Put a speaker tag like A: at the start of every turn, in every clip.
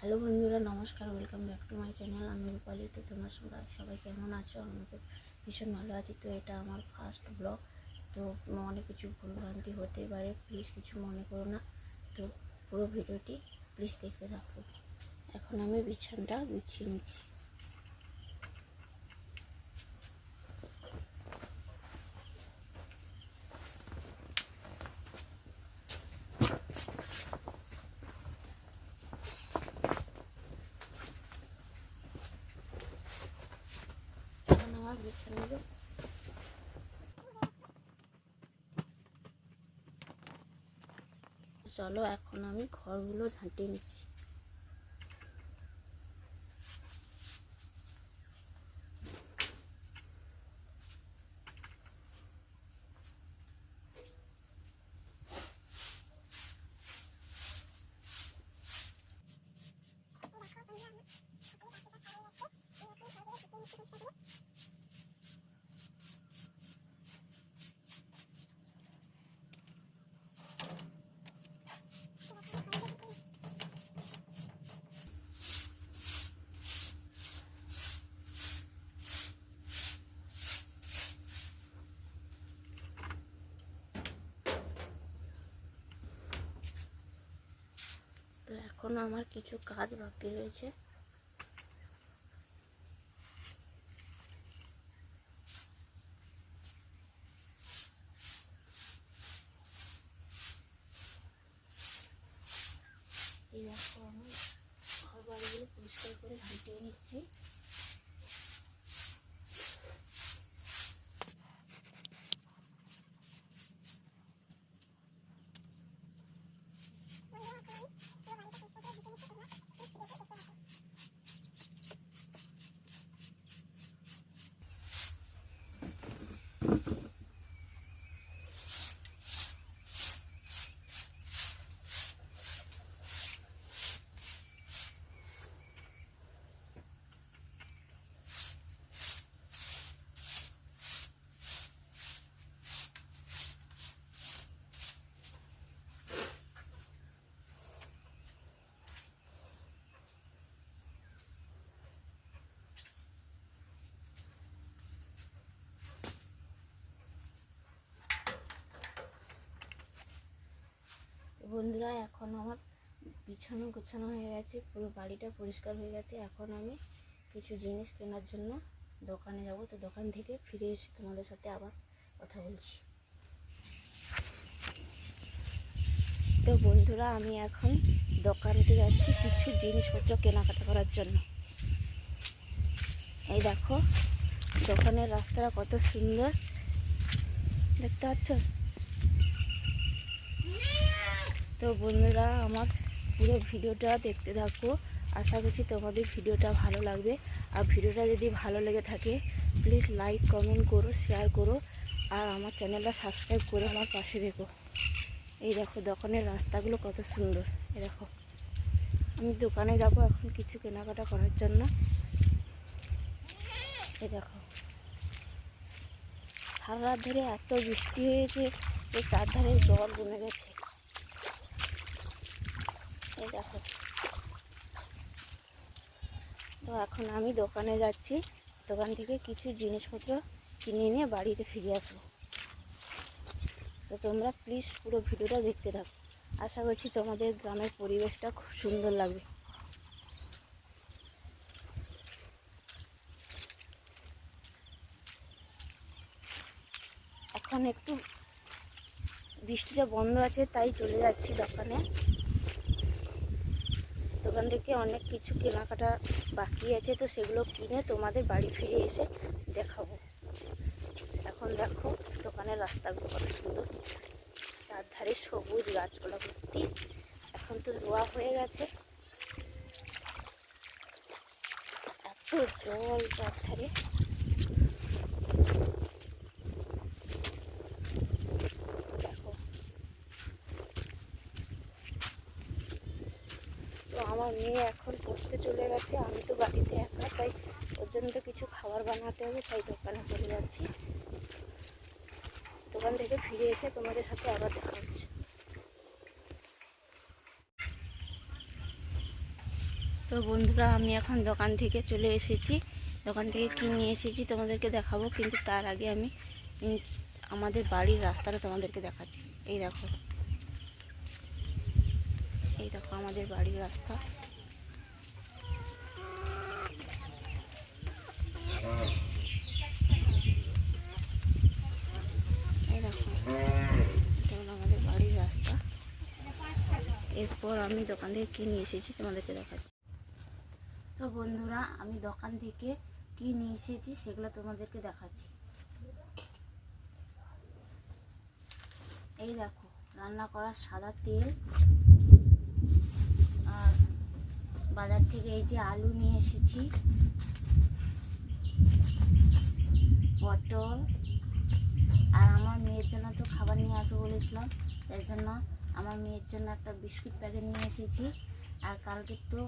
A: Hello বন্ধুরা, নমস্কার welcome back to my channel আমি রূপালি। তো তোমরা সবাই সবাই কেমন আছো? আমি তো ভীষণ ভালো আছি। তো এটা আমার ফার্স্ট ব্লগ তো অনেক কিছু ভুলভ্রান্তি হতে পারে প্লিজ কিছু মনে করো না। তো পুরো ভিডিওটি প্লিজ দেখতে থাকো। এখন আমি বিছানটা গুছিয়ে নিচ্ছি। এখন চলো এখন আমি ঘরগুলো ঝাঁটিয়ে নিচ্ছি। তো এখনও আমার কিছু কাজ বাকি রয়েছে এই দেখো আমি ঘর বাড়িগুলো পরিষ্কার করে ঝাঁটিয়ে নিচ্ছি তো বন্ধুরা, এখন আমার বিছানো গোছানো হয়ে গেছে, পুরো বাড়িটা পরিষ্কার হয়ে গেছে। এখন আমি কিছু জিনিস কেনার জন্য দোকানে যাব। তো দোকান থেকে ফিরে এসে তোমাদের সাথে আবার কথা বলছি। তো বন্ধুরা, আমি এখন দোকানতে যাচ্ছি কিছু জিনিসপত্র কেনাকাটা করার জন্য। এই দেখো, দোকানের রাস্তাটা কত সুন্দর। দেখতে পাচ্ছ? তো বন্ধুরা, আমার পুরো ভিডিওটা দেখতে থাকো। আশা করছি তোমাদের ভিডিওটা ভালো লাগবে। আর ভিডিওটা যদি ভালো লেগে থাকে প্লিজ লাইক কমেন্ট করো শেয়ার করো। আর আমার চ্যানেলটা সাবস্ক্রাইব করে আমার পাশে দেখো এই দেখো, দোকানের রাস্তাগুলো কত সুন্দর। এই দেখো, আমি দোকানে যাব এখন কিছু কেনাকাটা করার জন্য। এই দেখো, সারা রাত ধরে এত বৃষ্টি হয়েছে এই চারধারে জল জমে গেছে। এই দেখো। তো এখন আমি দোকানে যাচ্ছি। দোকান থেকে কিছু জিনিসপত্র কিনে নিয়ে বাড়িতে ফিরে আসব। তো তোমরা প্লিজ পুরো ভিডিওটা দেখতে থাকো। আশা করছি তোমাদের গ্রামের পরিবেশটা খুব সুন্দর লাগবে। এখন একটু বৃষ্টিটা বন্ধ আছে, তাই চলে যাচ্ছি দোকানে। দোকান থেকে অনেক কিছু কেনাকাটা বাকি আছে, তো সেগুলো কিনে তোমাদের বাড়ি ফিরে এসে দেখাবো। এখন দেখো, দোকানের রাস্তাগুলো কত সুন্দর। তার ধারে সবুজ গাছপালা ভর্তি। এখন তো রোয়া হয়ে গেছে। এত জল তার ধারে দেখো তো আমার মেয়ে এখন পড়তে চলে গেছে। আমি তো বাড়িতে একা, তাই ওর জন্য তো কিছু খাবার বানাতে হবে, তাই দোকানে চলে যাচ্ছি। দোকান থেকে ফিরে এসে তোমাদের সাথে আবার দেখা হচ্ছে। তো বন্ধুরা, আমি এখন দোকান থেকে চলে এসেছি। দোকান থেকে কি নিয়ে এসেছি তোমাদেরকে দেখাবো, কিন্তু তার আগে আমি আমাদের বাড়ির রাস্তাটা তোমাদেরকে দেখাচ্ছি। এই দেখো। এই দেখো আমাদের বাড়ির রাস্তা এই দেখো এটা হলো আমাদের বাড়ির রাস্তা এরপর আমি দোকান থেকে কি নিয়ে এসেছি তোমাদেরকে দেখাচ্ছি। তো বন্ধুরা, আমি দোকান থেকে কি নিয়ে এসেছি সেগুলো তোমাদেরকে দেখাচ্ছি। এই দেখো, রান্না করার সাদা তেল। আর বাজার থেকে এই যে আলু নিয়ে এসেছি। পটল। আর আমার মেয়ের জন্য তো খাবার নিয়ে আসব বলেছিলাম, তাই জন্য আমার মেয়ের জন্য একটা বিস্কুট প্যাকেট নিয়ে এসেছি। আর কালকে তো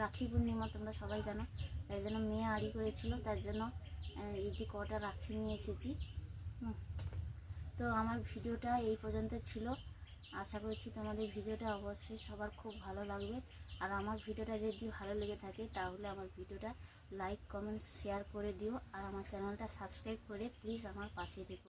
A: রাখি পূর্ণিমা, তোমরা সবাই জানো, তাই জন্য মেয়ে আড়ি করেছিল তার জন্য এই যে কটা রাখি নিয়ে এসেছি। তো আমার ভিডিওটা এই পর্যন্ত ছিল। আশা করছি তোমাদের ভিডিওটা অবশ্যই সবার খুব ভালো লাগবে। আর আমার ভিডিওটা যদি ভালো লেগে থাকে, তাহলে আমার ভিডিওটা লাইক কমেন্ট শেয়ার করে দিও। আর আমার চ্যানেলটা সাবস্ক্রাইব করে প্লিজ আমার পাশে থেকো।